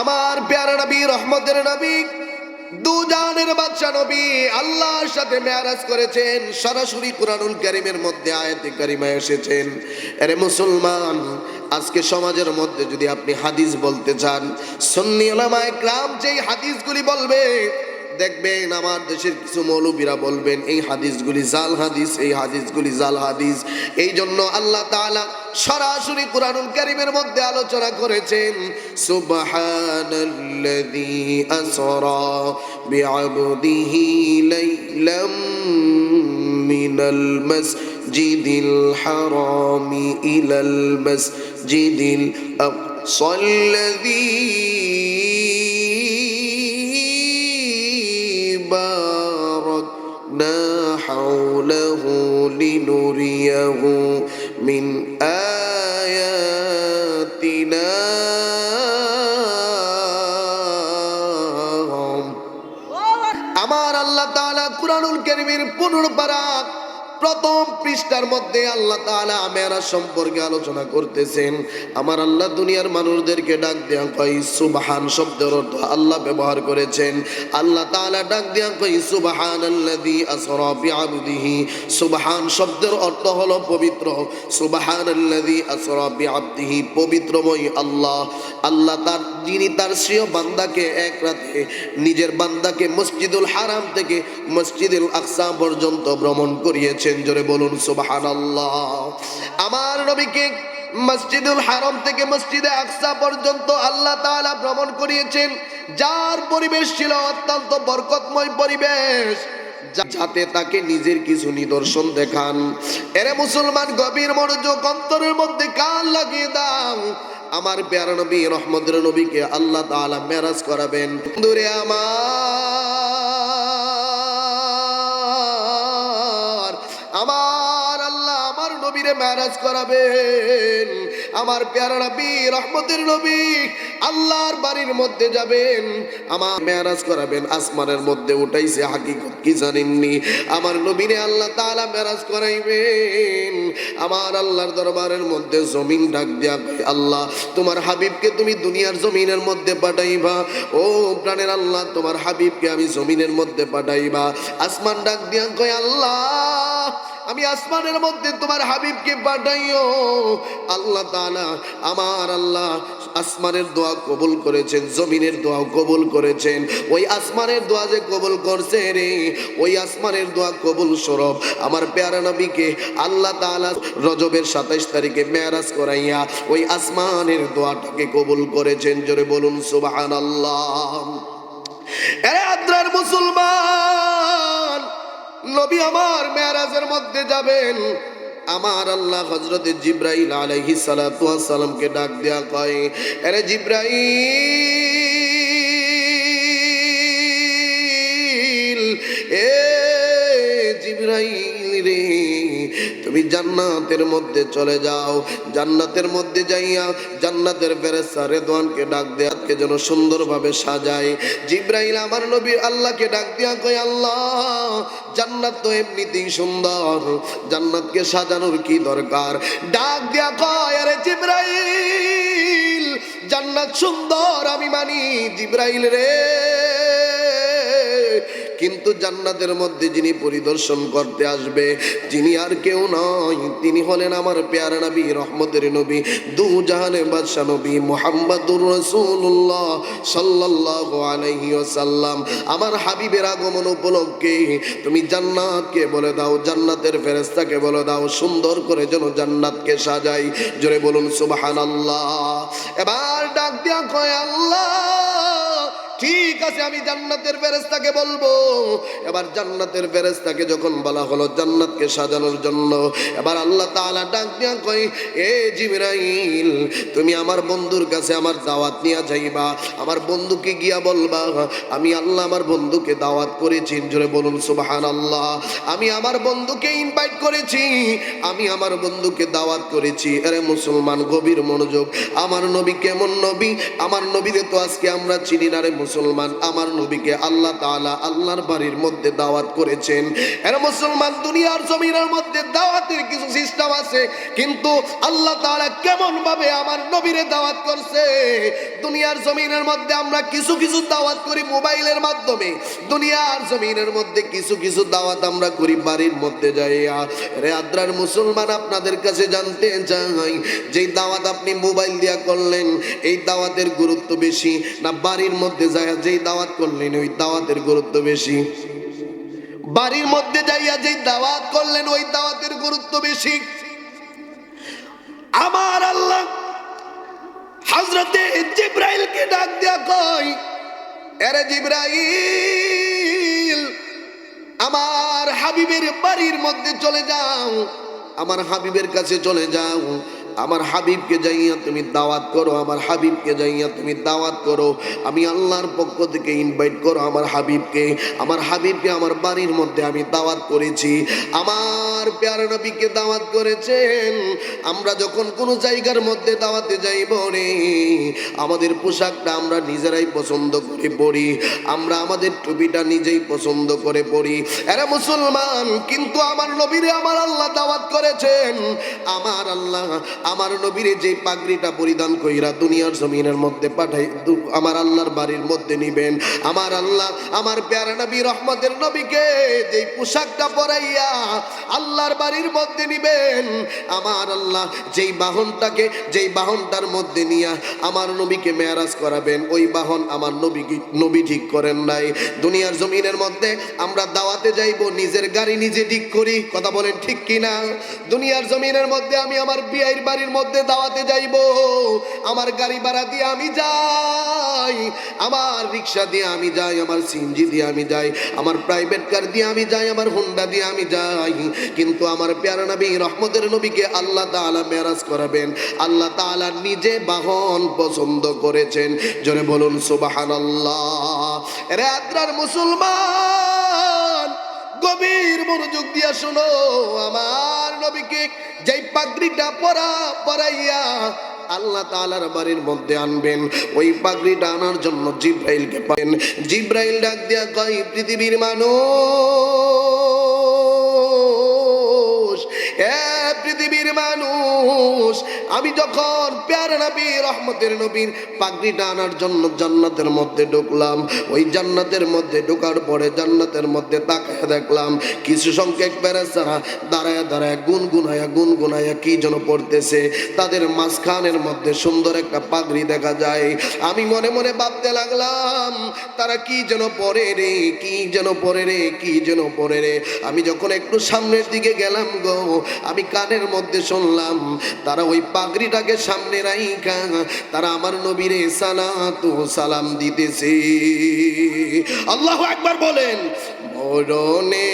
আমার প্যারা নবী, রহমতের নবী, দুজানের বাচ্চা নবী আল্লাহর সাথে মেয়ারাজ করেছেন। সরাসরি কোরআনুল কারিমের মধ্যে আয়াতে কারিমা এসেছেন। আরে মুসলমান, আজকে সমাজের মধ্যে যদি আপনি হাদিস বলতে চান, সন্নি ওলামায় গ্রাম যেই হাদিসগুলি বলবে দেখবেন আমার দেশের কিছু মৌলবীরা বলবেন এই হাদিসগুলি জাল হাদিস এই হাদিসগুলি জাল হাদিস এই জন্য আল্লাহ তাআলা সরাসরি কোরআনুল কারীমের মধ্যে আলোচনা করেছেন সুবহানাল্লাযী আসরা বিআবদিহি লাইলাম মিনাল মাসজিদিল হারামি ইলাল মাসজিদিল আকসা الذي باركنا حوله لنريه من آياتنا আমার আল্লাহ তাআলা কুরআনুল কারীমের পনেরো পারা প্রথম পৃষ্ঠার মধ্যে আল্লাহ তাআলা মেরাজ সম্পর্কে আলোচনা করতেছেন। আমার আল্লাহ দুনিয়ার মানুষদেরকে ডাক দেয়া কই সুবহান শব্দের অর্থ আল্লাহ ব্যবহার করেছেন। আল্লাহ তাআলা ডাক দেয়া কই সুবহানাল্লাযী আসরা বিআবদিহি। সুবহান শব্দের অর্থ হলো পবিত্র। সুবহানাল্লাযী আসরা বিআবদিহি, পবিত্রময় আল্লাহ। আল্লাহ তার, যিনি তার শ্রেয় বান্দাকে এক রাতে নিজের বান্দাকে মসজিদুল হারাম থেকে মসজিদুল আকসা পর্যন্ত ভ্রমণ করিয়েছেন। জোরে বলুন, সুবহানাল্লাহ। আমার নবীকে মসজিদুল হারাম থেকে মসজিদে আকসা পর্যন্ত আল্লাহ তাআলা ভ্রমণ করিয়েছেন। যার পরিবেশ ছিল অত্যন্ত বরকতময় পরিবেশ। যাতে তাকে নিজের কিছু নিদর্শন দেখান। এরে মুসলমান, গভীর মনোযোগ, অন্তরের মধ্যে কান লাগিয়ে দাও। আমার প্যারা নবী রহমদের নবীকে আল্লাহ তাআলা মেরাজ করাবেন। দূরে আমার নবীরে মেরাজ করাবেন। আমার প্যারা নবী, রহমতের নবী আল্লাহর বাড়ির মধ্যে যাবেন। আমার মেরাজ করাবেন, আসমানের মধ্যে উঠাইছে হাকিকত, কি জানেননি? আমার নবীরে আল্লাহ তাআলা মেরাজ করাইবেন। আমার আল্লাহর দরবারের মধ্যে জমিন ডাক দেয়া আল্লাহ, তোমার হাবিবকে তুমি দুনিয়ার জমিনের মধ্যে পাঠাইবা। ও প্রাণের আল্লাহ, তোমার হাবিবকে আমি জমিনের মধ্যে পাঠাইবা। আসমান ডাক দিয়া কয়, আল্লাহ আমি আসমানের মধ্যে তোমার হাবিবকে পাঠাইও। আল্লাহ তাআলা আমার আল্লাহ আসমানের দোয়া কবুল করেছেন, জমিনের দোয়া কবুল করেছেন। ওই আসমানের দোয়া যে কবুল করছে রে, ওই আসমানের দোয়া কবুল স্বরূপ। আমার পেয়ারা নবীকে আল্লাহ তাআলা রজবের সাতাইশ তারিখে মেয়ারাজ করাইয়া ওই আসমানের দোয়াটাকে কবুল করেছেন। জোরে বলুন, সুবহানাল্লাহ। এরে আদ্রার মুসলমান, নবী আমার মেয়ারাজের মধ্যে যাবেন। আমার আল্লাহ হজরত জিব্রাইল সালাতু সালামকে ডাক দেয়া কয় আরে জিব্রাইল! তুমি জান্নাতের মধ্যে চলে যাও। জান্নাতের মধ্যে যাইয়া জান্নাতের ফেরেশতা রেদওয়ানকে ডাক দেয়াকে যেন সুন্দরভাবে সাজায়। জিব্রাইল আমার নবী আল্লাহকে ডাক দিয়া কয়, আল্লাহ, জান্নাত তো এমনিতেই সুন্দর। জান্নাতকে সাজানোর কি দরকার? ডাক দিয়া কয়, আরে জিব্রাইল, জান্নাত সুন্দর, আমি মানি জিব্রাইল রে। কিন্তু জান্নাতের মধ্যে যিনি পরিদর্শন করতে আসবে, যিনি আর কেউ নয়, তিনি হলেন আমার পেয়ারা নবী, রহমতের নবী দু জাহানে বাদশা নবী মোহাম্মদুর রসুল্লাহ সাল্লাহ আলাইহি ওয়াসাল্লাম। আমার হাবিবের আগমন উপলক্ষে তুমি জান্নাতকে বলে দাও, জান্নাতের ফেরেস্তাকে বলে দাও, সুন্দর করে যেন জান্নাতকে সাজাই। জোরে বলুন সুবহানাল্লাহ। এবার ডাক দিয়া কয়, আল্লাহ! ঠিক আছে, আমি জান্নাতের ফেরেস্তাকে বলব। এবার জান্নাতের ফেরেস্তাকে যখন বলা হলো জান্নাতকে সাজানোর জন্য, এবার আল্লাহ তাআলা ডাক দিয়া কই এ জিবরাইল, তুমি আমার বন্ধুর কাছে আমার দাওয়াত নিয়ে যাইবা। আমার বন্ধুকে গিয়া বলবা, আমি আল্লাহ আমার বন্ধুকে দাওয়াত করেছি। জোরে বলুন, সুবহানাল্লাহ। আমি আমার বন্ধুকে ইনভাইট করেছি। আমি আমার বন্ধুকে দাওয়াত করেছি। আরে মুসলমান, গভীর মনোযোগ। আমার নবী কেমন নবী? আমার নবীরে তো আজকে আমরা চিনি না রে মুসলমান, আমার নবীকে আল্লাহ তাআলা আল্লাহর বাড়ির মধ্যে দাওয়াত করেছেন। এর মুসলমান, দুনিয়ার জমিনের মধ্যে দাওয়াতের কিছু সিস্টেম আছে, কিন্তু আল্লাহ তাআলা কেমন ভাবে আমার নবীরে দাওয়াত করছে? দুনিয়ার জমিনের মধ্যে আমরা কিছু কিছু দাওয়াত করি মোবাইলের মাধ্যমে। দুনিয়ার জমিনের মধ্যে কিছু কিছু দাওয়াত আমরা করি বাড়ির মধ্যে যাইয়া। রে আদ্রার মুসলমান আপনাদের কাছে জানতে চাই, যেই দাওয়াত আপনি মোবাইল দিয়া করলেন, এই দাওয়াতের গুরুত্ব বেশি না বাড়ির মধ্যে যাইয়া যেই দাওয়াত করলেন, ওই দাওয়াতের গুরুত্ব বেশি। বাড়ির মধ্যে যাইয়া যেই দাওয়াত করলেন, ওই দাওয়াতের গুরুত্ব বেশি। আমার আল্লাহ হজরতে জিব্রাইলকে ডাক দিয়া কয়, এরে জিব্রাইল, আমার হাবিবের বাড়ির মধ্যে চলে যাও, আমার হাবিবের কাছে চলে যাও। আমার হাবিবকে যাইয়া তুমি দাওয়াত করো, আমার হাবিবকে যাইয়া তুমি দাওয়াত করো। আমি আল্লাহর পক্ষ থেকে ইনভাইট করো আমার হাবিবকে। আমার হাবিবকে আমার বাড়ির মধ্যে আমি দাওয়াত করেছি। আমার প্যার নবীকে দাওয়াত করেছেন। আমরা যখন কোনো জায়গার মধ্যে দাওয়াতে যাইব রে, আমাদের পোশাকটা আমরা নিজেরাই পছন্দ করে পড়ি আমরা আমাদের টুপিটা নিজেই পছন্দ করে পড়ি এরা মুসলমান, কিন্তু আমার নবীরে আমার আল্লাহ দাওয়াত করেছেন। আমার আল্লাহ আমার নবীরে যে পাগড়িটা পরিধান কইরা দুনিয়ার জমিনের মধ্যে পাঠাই আমার আল্লাহর বাড়ির মধ্যে নিবেন। আমার আল্লাহ, আমার প্যারা নবী রহমতের নবীকে যে পোশাকটা পরাইয়া আল্লাহর বাড়ির মধ্যে নিবেন, আমার আল্লাহ যেই বাহনটাকে, যেই বাহনটার মধ্যে নিয়া আমার নবীকে মেয়ারাজ করাবেন, ওই বাহন আমার নবী নবী ঠিক করেন নাই। দুনিয়ার জমিনের মধ্যে আমরা দাওয়াতে যাইব, নিজের গাড়ি নিজে ঠিক করি, কথা বলেন ঠিক কিনা? দুনিয়ার জমিনের মধ্যে আমি আমার বিয়ের বাড়ির মধ্যে দাওয়াতে যাইব। আমার গাড়ি ভাড়া দিয়ে আমি যাই, আমার রিক্সা দিয়ে আমি যাই, আমার সিনজি দিয়ে আমি যাই, আমার প্রাইভেট কার দিয়ে আমি যাই, আমার হোন্ডা দিয়ে আমি যাই। কিন্তু আমার প্যারা নবী রহমতের নবীকে আল্লাহ তাআলা মেরাজ করাবেন। আল্লাহ তাআলা নিজে বাহন পছন্দ করেছেন। জোরে বলুন, সুবহানাল্লাহ। রে আদ্রার মুসলমান! গভীর মনোযোগ দিয়া শোনো, আমার নবীকে যেই পাগড়িটা পরা পরাইয়া আল্লাহ তালার বাড়ির মধ্যে আনবেন, ওই পাগড়িটা আনার জন্য জিব্রাইলকে পাবেন জিব্রাইল ডাক দিয়া কয়, পৃথিবীর মানুষ, এ পৃথিবীর মানুষ আমি যখন প্যার নবী, রহমতের নবীর পাগড়িটা আনার জন্য জান্নাতের মধ্যে ঢুকলাম, ওই জান্নাতের মধ্যে ঢোকার পরে জান্নাতের মধ্যে তাকায় দেখলাম, কিছু সংখ্যক প্যারেসারা দাঁড়ায় দাঁড়ায় গুনগুনায়া গুনগুনায়া কি যেন পড়তেছে। তাদের মাঝখানের মধ্যে সুন্দর একটা পাগড়ি দেখা যায়। আমি মনে মনে ভাবতে লাগলাম, তারা কি যেন পরে রে, কি যেন পরে রে, কি যেন পরে রে। আমি যখন একটু সামনের দিকে গেলাম গো, আমি কানের মধ্যে শুনলাম, তারা ওই পাগড়িটাকে সামনে রাইখা, তারা আমার নবীরে সালাতু সালাম দিতেছে। আল্লাহ একবার বলেন, মরণে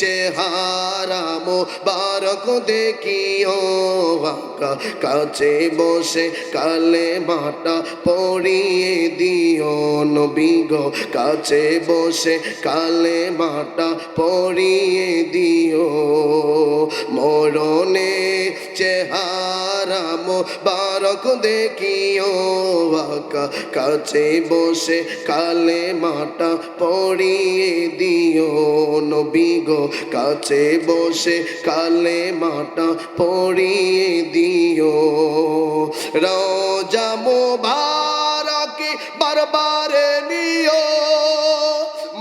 চেহারা মোবারক দেখিও কাছে বসে কালে মাটা পড়িয়ে দিও, নবী গো, কাছে বসে কালে মাটা পড়িয়ে দিও। মরণে চেহারা মোবারক দেখিও আকা, কাছে বসে কালে মাটা পড়িয়ে দিও নবী গো, কাছে বসে কালে মাটা পড়িয়ে দিও। রোজা মোবারকে বারবার নিও,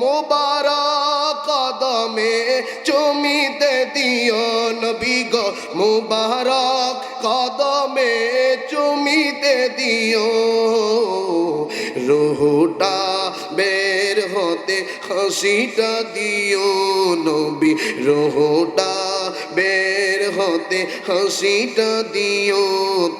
মোবারক কদমে চুমিতে দিও নবী গো, মুবারক কদমে চুমিতে দিও। রুহুটা বের হতে হাসিটা দিও নবী। রুহুটা বের হতে হাসিটা দিও।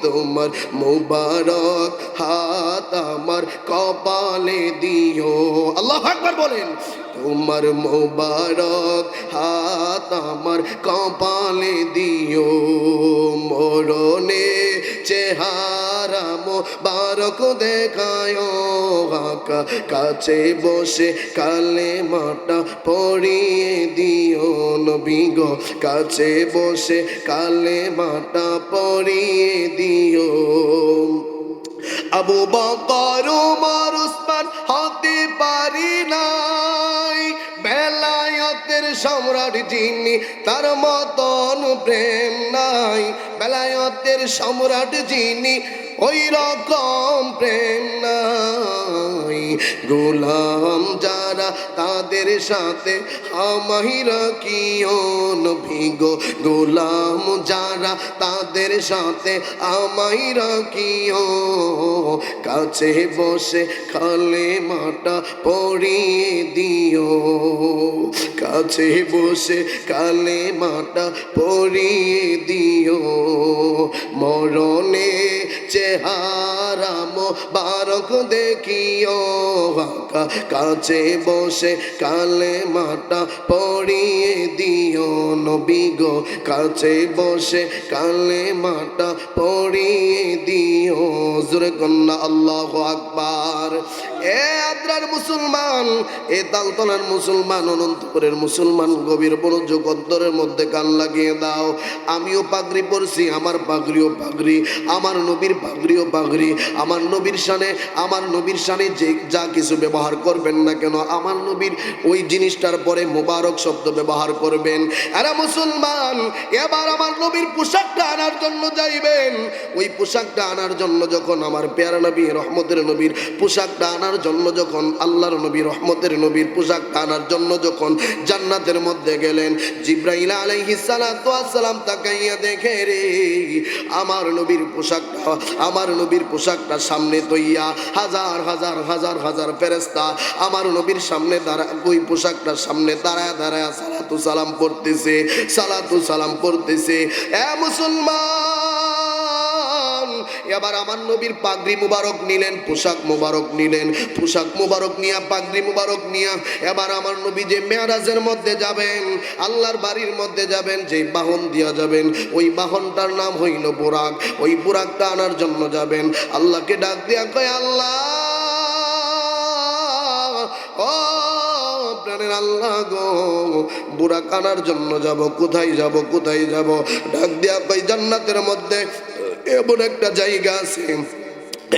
তোমার মুবারক হাত আমার কপালে দিও। আল্লাহ একবার বলেন। তোমার মোবারক, হাত আমার কপালে দিও। মরণে চেহারা মোবারক দেখায়। কাছে বসে কালে মাটা পড়িয়ে দিও। নবী গো, কাছে বসে কালে মাটা পড়িয়ে দিও। আবু বকর, উমর, উসমান, হতে পারে সম্রাট যিনি তার মতন প্রেম নাই। বেলায়তের সম্রাট যিনি ওই রকম প্রেম নাই। গোলাম যারা তাদের সাথে আমাহিরা কি ভিগো গোলাম যারা তাদের সাথে আমাইরা কিও কাছে বসে খালে মাটা পড়িয়ে দিও। কাছে বসে কালে মাটা পড়িয়ে দিও। মরণে চেহারাম বারক দেখিও, বাঁকা কাছে বসে কালে মাটা পড়িয়ে দিও। নবী গো, কাছে বসে কালে মাটা পড়িয়ে দিও। জোরে কন্যা, আল্লাহ আকবার। এ আদ্রার মুসলমান, এ তালতলার মুসলমান, অনন্তপুরের মুসলমান, গভীর মনোযোগ অন্তরের মধ্যে কান লাগিয়ে দাও। আমিও পাগড়ি পরছি, আমার পাগড়িও পাগড়ি, আমার নবীর পাগড়িও পাগড়ি, আমার নবীর শানে, আমার নবীর শানে যে যা কিছু ব্যবহার করবেন না কেন, আমার নবীর ওই জিনিসটার পরে মোবারক শব্দ ব্যবহার করবেন। এরা মুসলমান, এবার আমার নবীর পোশাকটা আনার জন্য যাইবেন। ওই পোশাকটা আনার জন্য যখন আমার পেয়ারা নবী রহমতের নবীর পোশাকটা আনার জন্য যখন আল্লাহর নবী রহমতের নবীর পোশাকটা আনার জন্য যখন জান্নাতের মধ্যে গেলেন, জিব্রাইল আলাইহিস সালাতু সালাম তাকাইয়া দেখে রে, আমার নবীর পোশাকটা, আমার নবীর পোশাকটা সামনে তৈয়া, হাজার হাজার হাজার হাজার ফেরেস্তা আমার নবীর সামনে দাঁড়া, ওই পোশাকটার সামনে দাঁড়ায় দাঁড়ায় সালাতু সালাম করতেছে, সালাতু সালাম করতেছে। এ মুসলমান! এবার আমার নবীর পাগড়ি মুবারক নিলেন, পোশাক মুবারক নিলেন, পোশাক মুবারক নিয়া, পাগড়ি মুবারক নিয়া। এবার আমার নবী যে মেয়ারাজের মধ্যে যাবেন, আল্লাহর বাড়ির মধ্যে যাবেন যে বাহন দিয়া যাবেন, ওই বাহনটার নাম হইল বুরাক। ওই বুরাকটা আনার জন্য যাবেন। আল্লাহকে ডাক দিয়া কয়, আল্লাহ, ও প্রাণের আল্লাহ গো। বুড়া কানার জন্য যাব, কোথায় যাব কোথায় যাব? ডাক দিয়া কই জান্নাতের মধ্যে এমন একটা জায়গা আছে,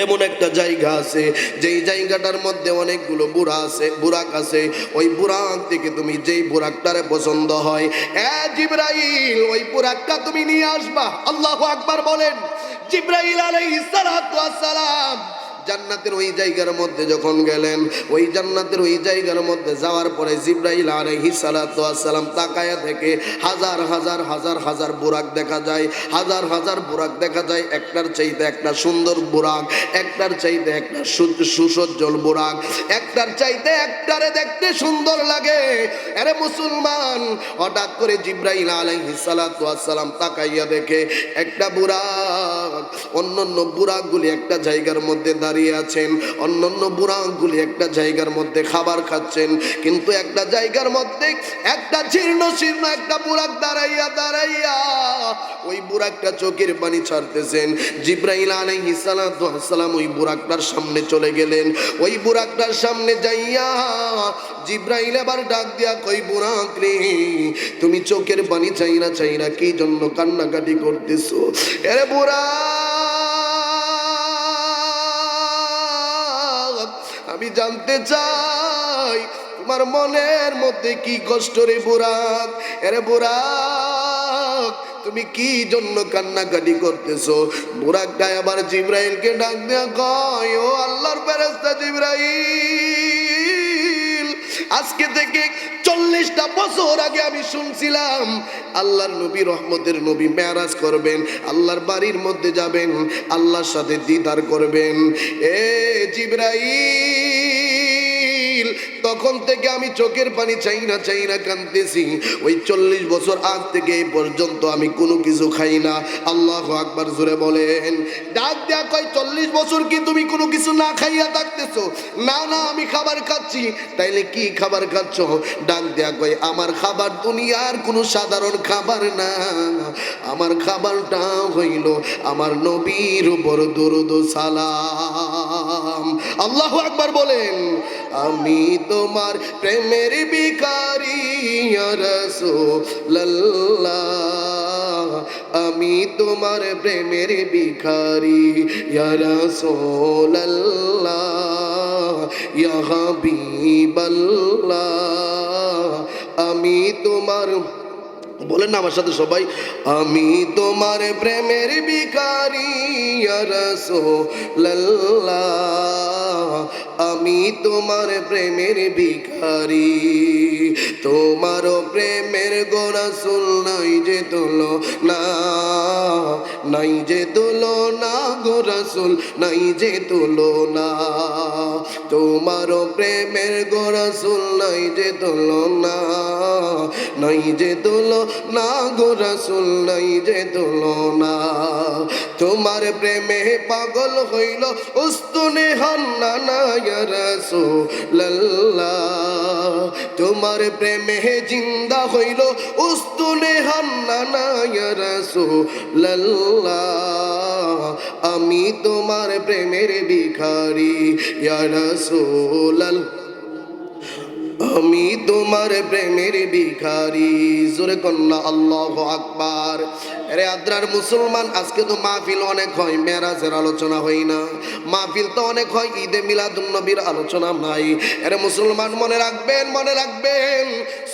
এমন একটা জায়গা আছে, যেই জায়গাটার মধ্যে অনেকগুলো বুড়া আছে বুরাক আছে। ওই বুরাক থেকে তুমি যেই বুরাকটারে পছন্দ হয় ওই বুরাকটা তুমি নিয়ে আসবা। আল্লাহ আকবার বলেন, জিব্রাইল সালাতু সালাম। জান্নাতের ওই জায়গার মধ্যে যখন গেলেন, ওই জান্নাতের ওই জায়গার মধ্যে যাওয়ার পরে জিব্রাইল আলাইহিস সালাতু ওয়াস সালাম তাকায়া থেকে হাজার হাজার হাজার হাজার বুরাক দেখা যায়, হাজার হাজার বুরাক দেখা যায়, একটার চাইতে একটা সুন্দর বুরাক, একটার চাইতে একটা সুসজ্জল বুরাক, একটার চাইতে একটারে দেখতে সুন্দর লাগে। আরে মুসলমান, হঠাৎ করে জিব্রাইল আলাইহিস সালাতু ওয়াস সালাম তাকাইয়া দেখে একটা বুরাক, অন্যান্য বুরাকগুলি একটা জায়গার মধ্যে দাঁড়িয়ে আছেন। অন্যান্য বুরাকগুলি একটা জায়গার মধ্যে খাবার খাচ্ছেন, কিন্তু একটা জায়গার মধ্যে একটা জীর্ণ শীর্ণ একটা বুরাক দাঁড়াইয়া দাঁড়াইয়া ওই বুরাকটা চোখের পানি ছাড়তেছেন। জিব্রাইল আলাইহিস সালাতু ওয়াস সালাম ওই বুরাকটার সামনে চলে গেলেন। ওই বুরাকটার সামনে যাইয়া জিব্রাইল আবার ডাক দিয়া কই বুরাক রে, তুমি চোখের পানি চাইরা চাইরা কি জন্য কান্নাকাটি করতেছো? এরে বুড়া আমি জানতে চাই, তোমার মনের মধ্যে কি কষ্ট রে বুড়াক? এরে বুড়াক, তুমি কি জন্য কান্নাকাটি করতেছো? বুড়াক আবার জিব্রাইলকে ডাক দেয়া কয়, ও আল্লাহর ফেরেস্তা জিব্রাইল! আজকে থেকে চল্লিশটা বছর আগে আমি শুনছিলাম, আল্লাহর নবী রহমতের নবী মেয়ারাজ করবেন, আল্লাহর বাড়ির মধ্যে যাবেন, আল্লাহর সাথে দিদার করবেন। এ জিব্রাইল তখন থেকে আমি চোখের পানি চাই না চাই না কানতেছি ওই চল্লিশ বছর আগ থেকে এই পর্যন্ত আমি কোনো কিছু খাই না। আল্লাহ আকবার জোরে বলেন, ডাক দেয়া কয়, চল্লিশ বছর কি তুমি কোনো কিছু না খাইয়া থাকতেছো? না না, আমি খাবার খাচ্ছি। তাইলে কি খাবার খাচ্ছ? ডাক দেয়া কয়, আমার খাবার দুনিয়ার কোনো সাধারণ খাবার না। আমার খাবারটা হইল আমার নবীর উপর দরুদ সালাম। আল্লাহ আকবার বলেন, আমি তোমার প্রেমের বিকারি রসোল্লাহ আমি তোমার প্রেমের বিকারি রসোল্লাহ ইয়া হাবিবাল্লাহ। আমি তোমার, বলেন না আমার সাথে সবাই, আমি তোমার প্রেমের বিকারি রসোল্লাহ আমি তোমার প্রেমের বিকারি তোমার প্রেমের গোরাসুল নাই যে তোলো না, নাই যে তোলো না গোরাসুল নাই যে তোলো না। তোমার প্রেমের গোরাসুল নাই যে তোলো না, নাই যে তোলো না গোরাসুল নাই যে তোলো না। তোমার প্রেমে পাগল হইল উস্তুনে হান্না না রসুল্লাহ তোমার প্রেমে জিন্দা হইল উস্তুনে হান্না রসুল্লাহ আমি তোমার প্রেমের ভিখারি রসুল্লাহ আমি তোমার প্রেমের ভিখারি। জোরে কন্যা, আল্লাহ আকবার। রে আদ্রার মুসলমান, আজকে তো মাহফিল অনেক হয়, মেরাজের আলোচনা হয় না। মাহফিল তো অনেক হয়, ঈদে মিলাদুন নবীর আলোচনা নাই। এরে মুসলমান, মনে রাখবেন মনে রাখবেন,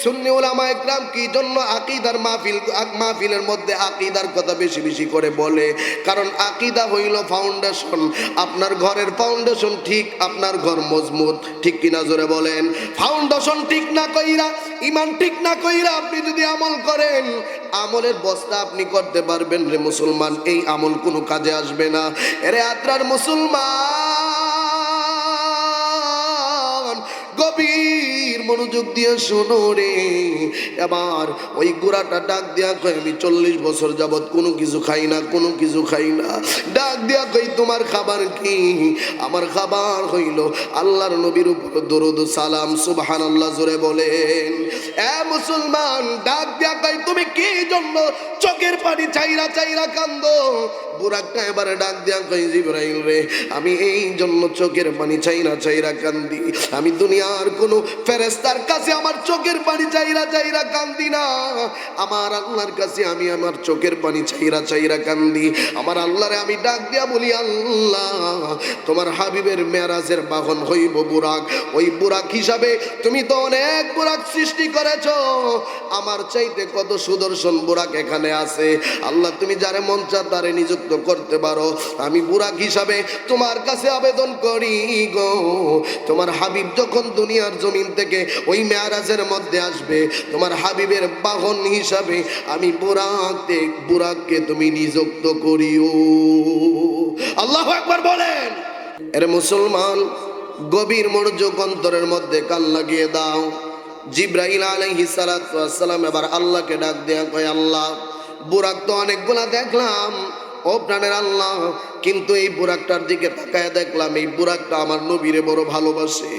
সুন্নি উলামা একরাম কি জন্য আকিদার মাহফিল মাহফিলের মধ্যে আকিদার কথা বেশি বেশি করে বলে? কারণ আকিদা হইল ফাউন্ডেশন আপনার ঘরের ফাউন্ডেশন ঠিক, আপনার ঘর মজবুত। ঠিক কিনা জোরে বলেন? ফাউন্ডেশন ঠিক না কইরা, ইমান ঠিক না কইরা আপনি যদি আমল করেন আমলের বস্তা আপনি করতে পারবেন রে মুসলমান, এই আমল কোনো কাজে আসবে না। রে আত্রার মুসলমান! মনোযোগ দিয়ে শোনো রে। এবার ওই গোড়াটা ডাক দিয়া কই আমি চল্লিশ বছর যাবত কোনো কিছু খাই না, কোনো কিছু খাই না। ডাক দিয়া কই তোমার খাবার কি? আমার খাবার হইল আল্লাহর নবীর উপর দরুদ সালাম সুবহান আল্লাহ জোরে বলেন। এ মুসলমান, ডাক দিয়া কই তুমি কি জন্য চোখের পানি চাইরা চাইরা কান্দো? বুড়াকটা এবারে ডাক দিয়া কই জিব্রাইল রে, আমি এই জন্য চোখের পানি চাইরা চাইরা কান্দি। আমি দুনিয়ার কোন ফেরেস্তার কাছে আমার চোখের পানি চাইরা চাইরা কান্দি না। আমার আল্লাহর কাছে আমি আমার চোখের পানি চাইরা চাইরা কান্দি। আমার আল্লাহরে আমি ডাক দিয়া বলি, আল্লাহ, তোমার হাবিবের মেরাজের বাহন হইব বুরাক। ওই বুরাক হিসাবে তুমি তো অনেক বুরাক সৃষ্টি করেছ। আমার চাইতে কত সুদর্শন বুরাক এখানে আছে। আল্লাহ, তুমি যারে মন চা তারে নিযুক্ত করতে পারো। আমি বুরাক হিসাবে তোমার কাছে আবেদন করি গো। তোমার হাবিব যখন দুনিয়ার জমিন থেকে ওই মেয়ারাজের মধ্যে আসবে, তোমার হাবিবের বাহন হিসাবে আমি বুরাককে বুরাককে তুমি নিযুক্ত করিও। আল্লাহ একবার বলেন। এর মুসলমান গভীর মনোযোগ অন্তরের মধ্যে কান লাগিয়ে দাও। জিব্রাইল আলাইহিস সালাতু ওয়াসসালাম এবার আল্লাহকে ডাক দেয়া কয়, আল্লাহ বুরাক তো অনেকগুলা দেখলাম। ও প্রাণের আল্লাহ, কিন্তু এই বুরাকটার দিকে তাকায় দেখলাম, এই বুরাকটা আমার নবীরে বড় ভালোবাসে।